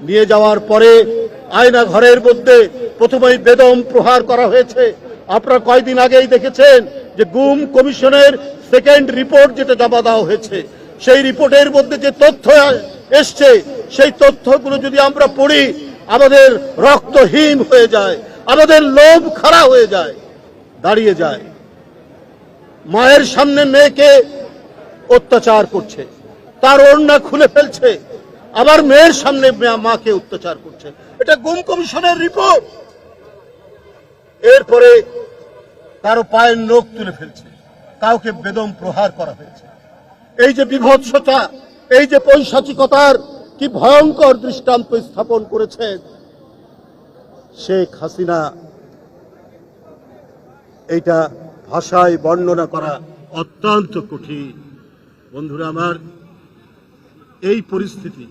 নিয়ে যাওয়ার পরে আয়না ঘরের মধ্যে প্রথমেই বেদম প্রহার করা হয়েছে। আপনারা কয়দিন আগেই দেখেছেন যে গুম কমিশনের সেকেন্ড রিপোর্ট যেটা জমা দেওয়া হয়েছে। সেই রিপোর্টের মধ্যে যে তথ্য এসছে, সেই তথ্যগুলো যদি আমরা পড়ি, আমাদের রক্তহীন হয়ে যায়, আমাদের লোভ খাড়া হয়ে যায়, দাঁড়িয়ে যায়। মায়ের সামনে মেয়েকে অত্যাচার করছে, তার ওড়না খুলে ফেলছে আবার মেয়ের সামনে মাকে অত্যাচার করছে। এটা গুম কমিশনের রিপোর্ট। এরপরে কারও পায়ের নখ তুলে ফেলছে। কাউকে বেদম প্রহার করা হয়েছে। এই যে বিভৎসতা, এই যে পৈশাচিকতার কি ভয়ঙ্কর দৃষ্টান্ত স্থাপন করেছেন শেখ হাসিনা, এইটা ভাষায় বর্ণনা করা অত্যন্ত কঠিন। বন্ধুরা আমার এই পরিস্থিতি,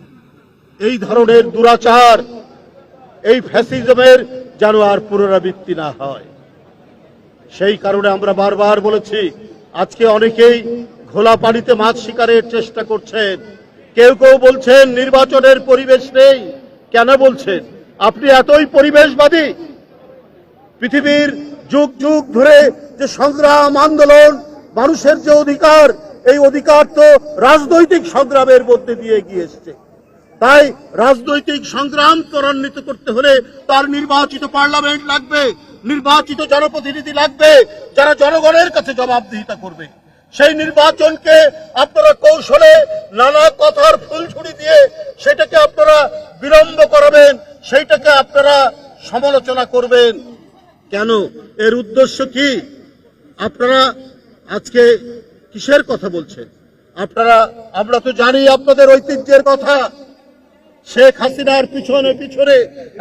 এই ধরনের দুরাচার, এই ফ্যাসিজমের যেন আর পুনরাবৃত্তি না হয়। সেই কারণে আমরা বারবার বলেছি, আজকে অনেকেই ঘোলা পানিতে মাছ শিকারের চেষ্টা করছেন। কেউ কেউ বলছেন, নির্বাচনের পরিবেশ নেই। কেন বলছেন? আপনি এতই পরিবেশবাদী। পৃথিবীর যুগ যুগ ধরে যে সংগ্রাম, আন্দোলন, মানুষের যে অধিকার এই অধিকার তো রাজনৈতিক সংগ্রামের মধ্যে দিয়ে গিয়ে এসছে তাই রাজনৈতিক সংগ্রাম ত্বরান্বিত করতে হলে তার নির্বাচিত পার্লামেন্ট লাগবে, নির্বাচিত জনপ্রতিনিধি লাগবে, যারা জনগণের কাছে জবাবদিহিতা করবে। সেই নির্বাচনকে আপনারা কৌশলে নানা কথার ফুল ফুলছুরি দিয়ে সেটাকে আপনারা বিলম্ব করাবেন, সেইটাকে আপনারা সমালোচনা করবেন। কেন? এর উদ্দেশ্য কি? আপনারা আজকে কিসের কথা বলছেন? আপনারা, আমরা তো জানি আপনাদের ঐতিহ্যের কথা। শেখ হাসিনার পিছনে পিছনে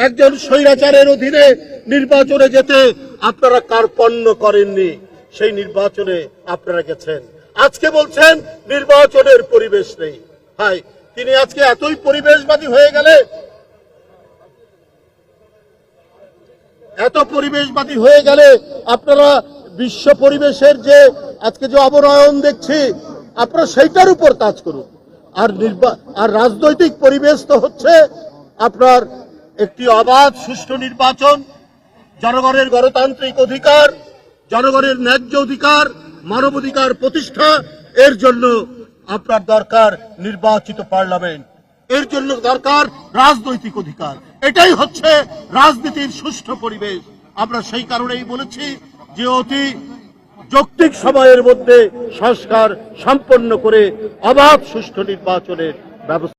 একজন স্বৈরাচারের অধীনে নির্বাচনে যেতে আপনারা কার্পণ্য করেননি? সেই নির্বাচনে আপনারা গেছেন। আজকে বলছেন নির্বাচনের পরিবেশ নেই। হাই তিনি আজকে এতই পরিবেশবাদী হয়ে গেলে এত পরিবেশবাদী হয়ে গেলে আপনারা বিশ্ব পরিবেশের যে আজকে যে অবনয়ন দেখছি, আপনারা সেইটার উপর কাজ করুন। আর আর রাজনৈতিক পরিবেশ তো হচ্ছে আপনার একটি অবাধ, সুষ্ঠু নির্বাচন, জনগণের গণতান্ত্রিক অধিকার, জনগণের ন্যায্য অধিকার মানবাধিকার প্রতিষ্ঠা, এর জন্য আপনার দরকার নির্বাচিত পার্লামেন্ট। এর জন্য দরকার রাজনৈতিক অধিকার। এটাই হচ্ছে রাজনীতির সুষ্ঠু পরিবেশ। আমরা সেই কারণেই বলেছি যে অতি যৌক্তিক সময়ের মধ্যে সংস্কার সম্পন্ন করে অবাধ সুষ্ঠু নির্বাচনের ব্যবস্থা